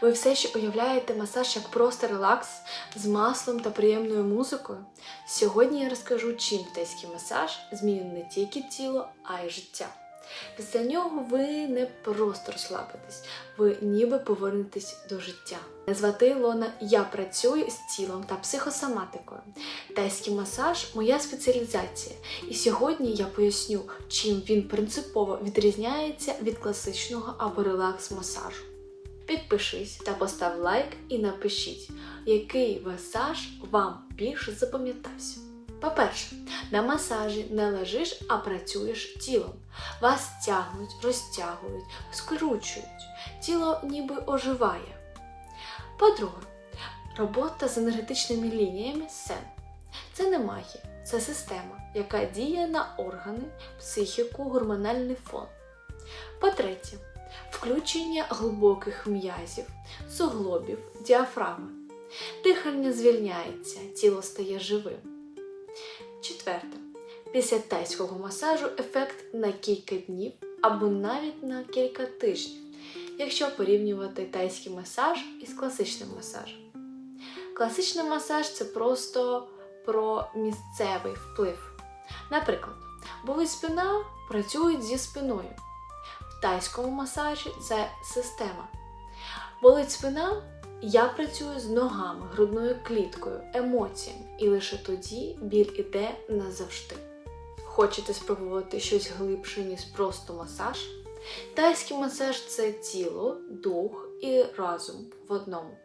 Ви все ще уявляєте масаж як просто релакс з маслом та приємною музикою? Сьогодні я розкажу, чим тайський масаж змінює не тільки тіло, а й життя. Після нього ви не просто розслабитесь, ви ніби повернетесь до життя. Мене звати Ілона, я працюю з тілом та психосоматикою. Тайський масаж моя спеціалізація, і сьогодні я поясню, чим він принципово відрізняється від класичного або релакс-масажу. Підпишись та постав лайк і напишіть, який масаж вам більше запам'ятався. По-перше, на масажі не лежиш, а працюєш тілом. Вас тягнуть, розтягують, скручують, тіло ніби оживає. По-друге, робота з енергетичними лініями сен. Це не магія, це система, яка діє на органи, психіку, гормональний фон. По-третє, включення глибоких м'язів, суглобів, діафрагми. Дихання звільняється, тіло стає живим. Четверте. Після тайського масажу ефект на кілька днів або навіть на кілька тижнів, якщо порівнювати тайський масаж із класичним масажем. Класичний масаж це просто про місцевий вплив. Наприклад, болить спина працюють зі спиною. Тайському масажі це система. Болить спина, я працюю з ногами, грудною кліткою, емоціями, і лише тоді біль іде назавжди. Хочете спробувати щось глибше, ніж просто масаж? Тайський масаж це тіло, дух і разум в одному.